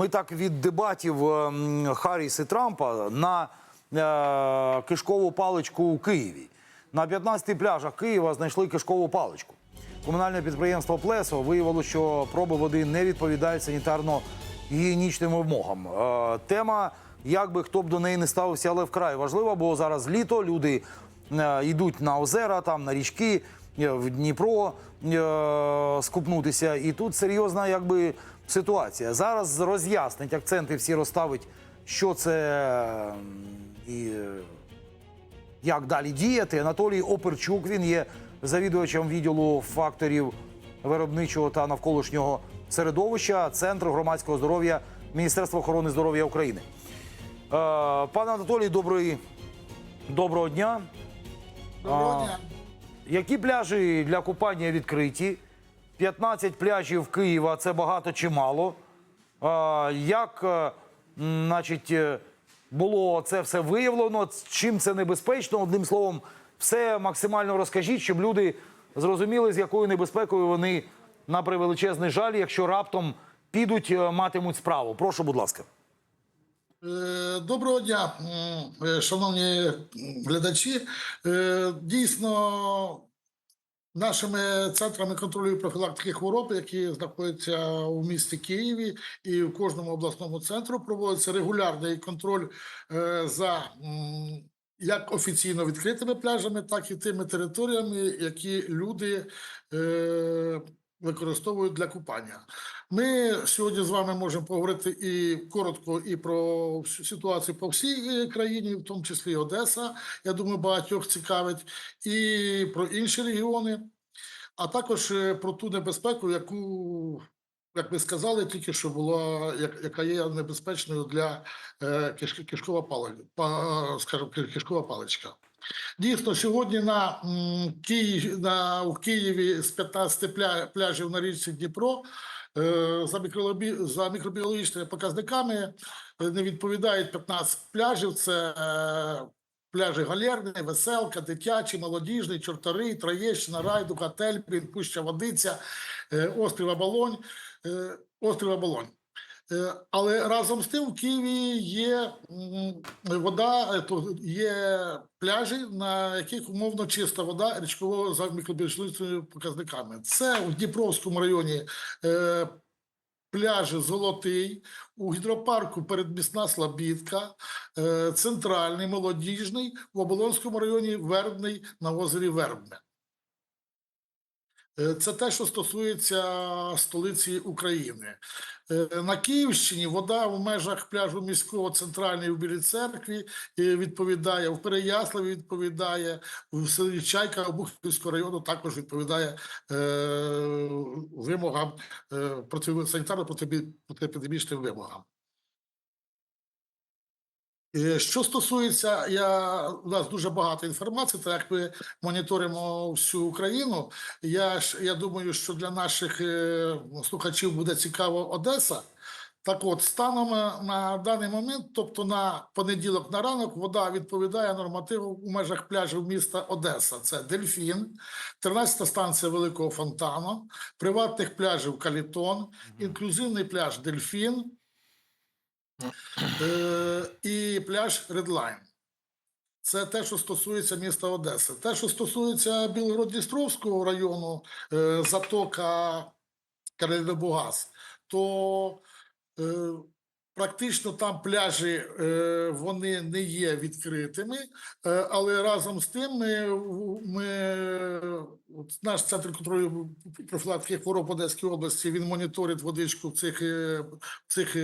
ми так від дебатів ем, Харріс і Трампа на е, кишкову паличку у Києві. На 15 пляжах Києва знайшли кишкову паличку. Комунальне підприємство Плесо виявило, що проби води не відповідають санітарно-гігієнічним вимогам. Е, тема, як би хто б до неї не ставився, але вкрай важлива, бо зараз літо, люди е, йдуть на озера, там на річки, е, в Дніпро е, скупнутися. І тут серйозна якби ситуація. Зараз роз'яснить акценти всі розставить, що це і е, як далі діяти. Анатолій Оперчук він є завідувачем відділу факторів виробничого та навколишнього середовища Центру громадського здоров'я Міністерства охорони здоров'я України. Е, пане Анатолій, добрий, доброго дня. Доброго дня. Які пляжі для купання відкриті? 15 пляжів Києва це багато чи мало. Як е, значить, е, було це все виявлено? Чим це небезпечно? Одним словом, все максимально розкажіть, щоб люди зрозуміли, з якою небезпекою вони на превеличезний жаль, якщо раптом підуть, е, матимуть справу. Прошу, будь ласка. Доброго дня, шановні глядачі. Дійсно, нашими центрами контролю і профілактики хвороб, які знаходяться у місті Києві і в кожному обласному центру, проводиться регулярний контроль е, за як офіційно відкритими пляжами, так і тими територіями, які люди е, використовують для купання. Ми сьогодні з вами можемо поговорити і коротко і про ситуацію по всій е, країні, в тому числі Одеса. Я думаю, багатьох цікавить, і про інші регіони, а також е, про ту небезпеку, яку, як ви сказали, тільки що була, яка є небезпечною для е, кишкова паличка, скажімо, кишкова паличка. Дійсно, сьогодні на Київ на у Києві з 15 пляжів на річці Дніпро е, за мікробі, за мікробіологічними показниками е, не відповідають 15 пляжів. Це е, пляжі Галерний, Веселка, Дитячий, Молодіжний, Чорторий, Троєщина, Райдука, Тельпін, Пуща Водиця, острів Оболонь, острів Оболонь. Е, Але разом з тим в Києві є вода, е, то є пляжі, на яких умовно чиста вода річкового за мікробіологічними показниками. Це у Дніпровському районі е, пляжі Золотий, у гідропарку Передмісна Слабідка, центральний, молодіжний, в Оболонському районі Вербний на озері Вербне. Е, Це те, що стосується столиці України. Е, На Київщині вода в межах пляжу міського центральної в Білій церкві е, відповідає, в Переяславі відповідає, в селі Чайка Обухівського району також відповідає е, вимогам е, проти санітарно протиепідемічним вимогам. Е, Що стосується, я у нас дуже багато інформації, так як ми моніторимо всю Україну. Я ж я думаю, що для наших е, слухачів буде цікаво Одеса. Так от, станом на, на даний момент, тобто на понеділок на ранок, вода відповідає нормативу у межах пляжів міста Одеса. Це Дельфін, 13-та станція Великого Фонтану, приватних пляжів Калітон, інклюзивний пляж Дельфін е, і пляж Редлайн. Це те, що стосується міста Одеси. Те, що стосується Білгород-Дністровського району, е, затока Калинобугаз, то е, практично там пляжі е, вони не є відкритими, е, але разом з тим ми, ми наш центр контролю профілактики хвороб в Одеській області він моніторить водичку в цих, е, в цих,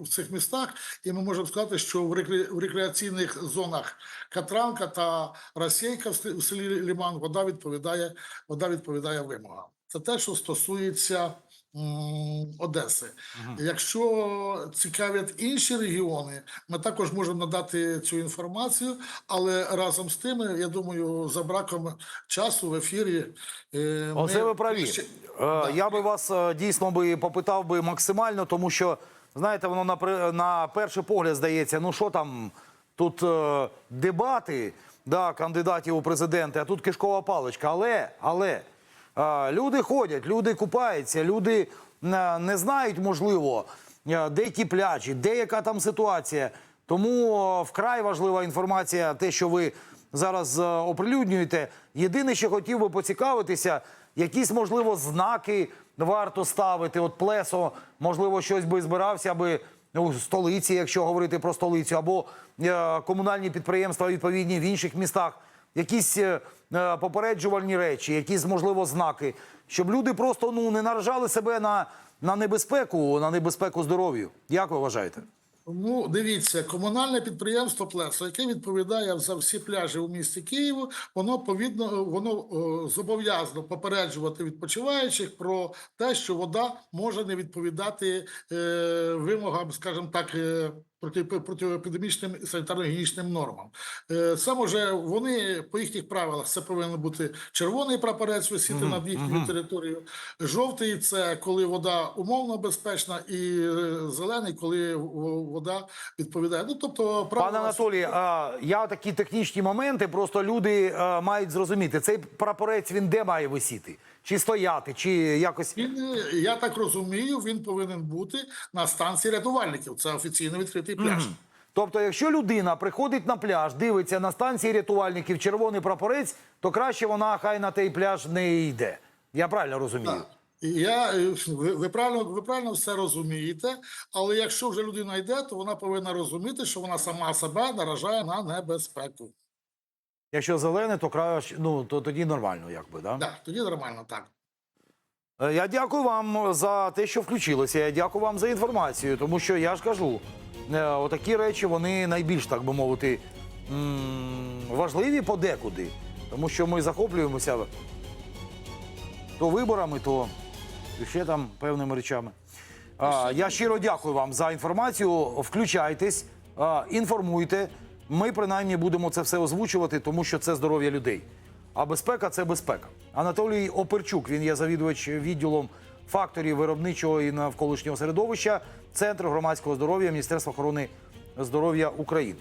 в цих містах, і ми можемо сказати, що в, рекре- в рекреаційних зонах Катранка та Російка в селі Ліман вода відповідає, вода відповідає вимогам. Це те, що стосується Одеси. Якщо цікавлять інші регіони, ми також можемо надати цю інформацію, але разом з тим, я думаю, за браком часу в ефірі. Оце ми ви праві. ще- Е, Я би вас е, дійсно би попитав би максимально, тому що знаєте, воно на на перший погляд здається, ну що там тут е, дебати да, кандидатів у президенти, а тут кишкова паличка. Але, але люди ходять, люди купаються, люди е, не знають, можливо. е, де ті пляжі, де яка там ситуація. Тому вкрай важлива інформація, те, що ви зараз е, оприлюднюєте. Єдине, що хотів би поцікавитися, якісь можливо знаки варто ставити. От плесо, можливо, щось би збирався би у столиці, якщо говорити про столицю, або е, комунальні підприємства відповідні в інших містах. Якісь е, е, попереджувальні речі, якісь можливо знаки, щоб люди просто ну не наражали себе на, на небезпеку, на небезпеку здоров'ю. Як ви вважаєте? Ну, дивіться, комунальне підприємство Плесо, яке відповідає за всі пляжі у місті Києву, воно повідно воно е, зобов'язано попереджувати відпочиваючих про те, що вода може не відповідати е, вимогам, скажімо так. Е, проти протиепідемічним і санітарно-гігієнічним нормам. Е, Це може вони по їхніх правилах це повинен бути червоний прапорець висіти над їхньою територією. Жовтий це коли вода умовно безпечна, і е, зелений, коли вода відповідає. Ну тобто правила Пане Анатолій, а, я такі технічні моменти, просто люди а, мають зрозуміти, цей прапорець він де має висіти? Чи стояти, чи якось. Він, е, я так розумію, він повинен бути на станції рятувальників. Це офіційно відкритий пляж. Тобто, якщо людина приходить на пляж, дивиться на станції рятувальників червоний прапорець, то краще вона хай на той пляж не йде. Я правильно розумію? Так. Я е, ви, ви правильно ви правильно все розумієте, але якщо вже людина йде, то вона повинна розуміти, що вона сама себе наражає на небезпеку. Якщо зелене, то краще, ну то тоді нормально, якби да? Так, тоді нормально так. Е, Я дякую вам за те, що включилися. Я дякую вам за інформацію, тому що я ж кажу, е, отакі речі вони найбільш так би мовити важливі подекуди, тому що ми захоплюємося то виборами, то ще там певними речами. А, я щиро дякую вам за інформацію. Включайтесь, а, інформуйте. Ми принаймні будемо це все озвучувати, тому що це здоров'я людей. А безпека це безпека. Анатолій Оперчук, він є завідувач відділом факторів виробничого і навколишнього середовища Центру громадського здоров'я Міністерства охорони здоров'я України.